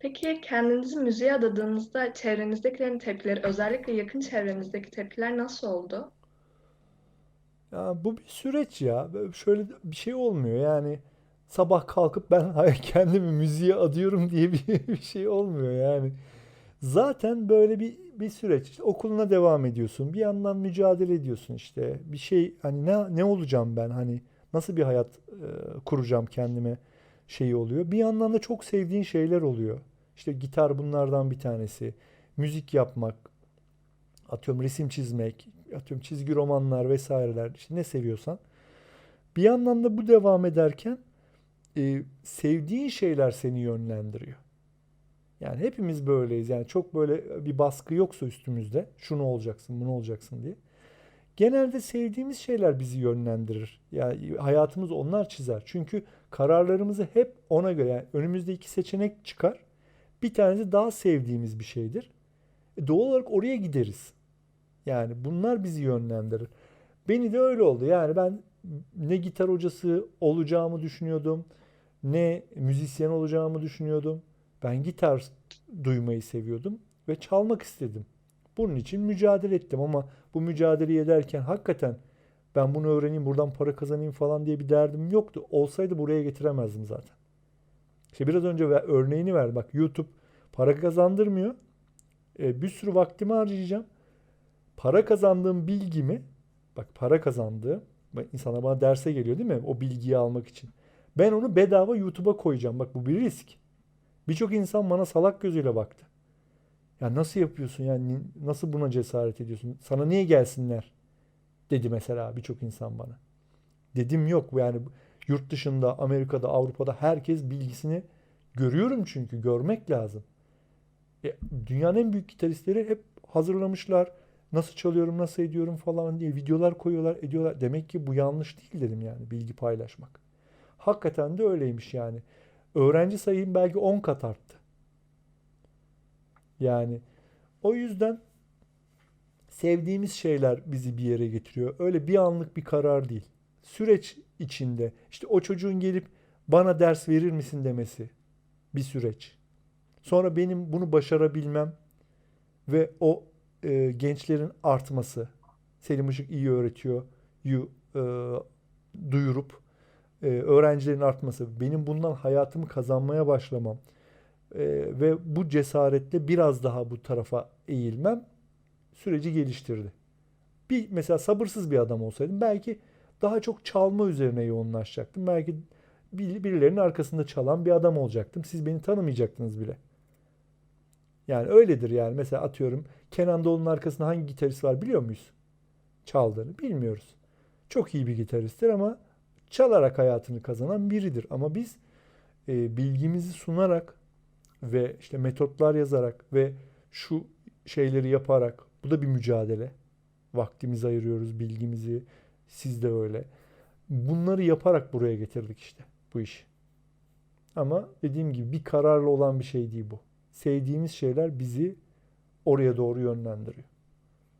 Peki kendinizi müziğe adadığınızda çevrenizdekilerin tepkileri, özellikle yakın çevrenizdeki tepkiler nasıl oldu? Ya bu bir süreç ya. Şöyle bir şey olmuyor. Yani sabah kalkıp ben kendimi müziğe adıyorum diye bir, bir şey olmuyor yani. Zaten böyle bir bir süreç. İşte okuluna devam ediyorsun. Bir yandan mücadele ediyorsun işte. Bir şey hani ne ne olacağım ben hani nasıl bir hayat e, kuracağım kendime şeyi oluyor. Bir yandan da çok sevdiğin şeyler oluyor. İşte gitar bunlardan bir tanesi. Müzik yapmak, atıyorum resim çizmek, atıyorum çizgi romanlar vesaireler işte ne seviyorsan. Bir yandan da bu devam ederken e, sevdiğin şeyler seni yönlendiriyor. Yani hepimiz böyleyiz. Yani çok böyle bir baskı yoksa üstümüzde şunu olacaksın, bunu olacaksın diye. Genelde sevdiğimiz şeyler bizi yönlendirir. Yani hayatımızı onlar çizer. Çünkü kararlarımızı hep ona göre yani önümüzde iki seçenek çıkar. Bir tanesi daha sevdiğimiz bir şeydir. E, doğal olarak oraya gideriz. Yani bunlar bizi yönlendirir. Beni de öyle oldu. Yani ben ne gitar hocası olacağımı düşünüyordum, ne müzisyen olacağımı düşünüyordum. Ben gitar duymayı seviyordum ve çalmak istedim. Bunun için mücadele ettim ama bu mücadeleyi ederken hakikaten ben bunu öğreneyim, buradan para kazanayım falan diye bir derdim yoktu. Olsaydı buraya getiremezdim zaten. İşte biraz önce örneğini ver. Bak YouTube para kazandırmıyor. E, bir sürü vaktimi harcayacağım. Para kazandığım bilgimi, bak para kazandığım, insana bana derse geliyor değil mi? O bilgiyi almak için. Ben onu bedava YouTube'a koyacağım. Bak bu bir risk. Birçok insan bana salak gözüyle baktı. Ya nasıl yapıyorsun yani nasıl buna cesaret ediyorsun? Sana niye gelsinler? Dedi mesela birçok insan bana. Dedim yok yani yurt dışında, Amerika'da, Avrupa'da herkes bilgisini görüyorum çünkü görmek lazım. E, dünyanın en büyük gitaristleri hep hazırlamışlar. Nasıl çalıyorum, nasıl ediyorum falan diye videolar koyuyorlar, ediyorlar. Demek ki bu yanlış değil dedim yani bilgi paylaşmak. Hakikaten de öyleymiş yani. Öğrenci sayım belki 10 kat arttı. Yani o yüzden sevdiğimiz şeyler bizi bir yere getiriyor. Öyle bir anlık bir karar değil. Süreç içinde işte o çocuğun gelip bana ders verir misin demesi bir süreç. Sonra benim bunu başarabilmem ve o e, gençlerin artması. Selim Işık iyi öğretiyor. yu e, duyurup e, öğrencilerin artması. Benim bundan hayatımı kazanmaya başlamam. E, ve bu cesaretle biraz daha bu tarafa eğilmem süreci geliştirdi. Bir mesela sabırsız bir adam olsaydım belki daha çok çalma üzerine yoğunlaşacaktım. Belki bir- birilerinin arkasında çalan bir adam olacaktım. Siz beni tanımayacaktınız bile. Yani öyledir yani. Mesela atıyorum Kenan Doğulu'nun arkasında hangi gitarist var biliyor muyuz? Çaldığını bilmiyoruz. Çok iyi bir gitaristtir ama çalarak hayatını kazanan biridir. Ama biz e, bilgimizi sunarak ve işte metotlar yazarak ve şu şeyleri yaparak bu da bir mücadele. Vaktimizi ayırıyoruz, bilgimizi. Siz de öyle. Bunları yaparak buraya getirdik işte bu işi. Ama dediğim gibi bir kararla olan bir şey değil bu. Sevdiğimiz şeyler bizi oraya doğru yönlendiriyor.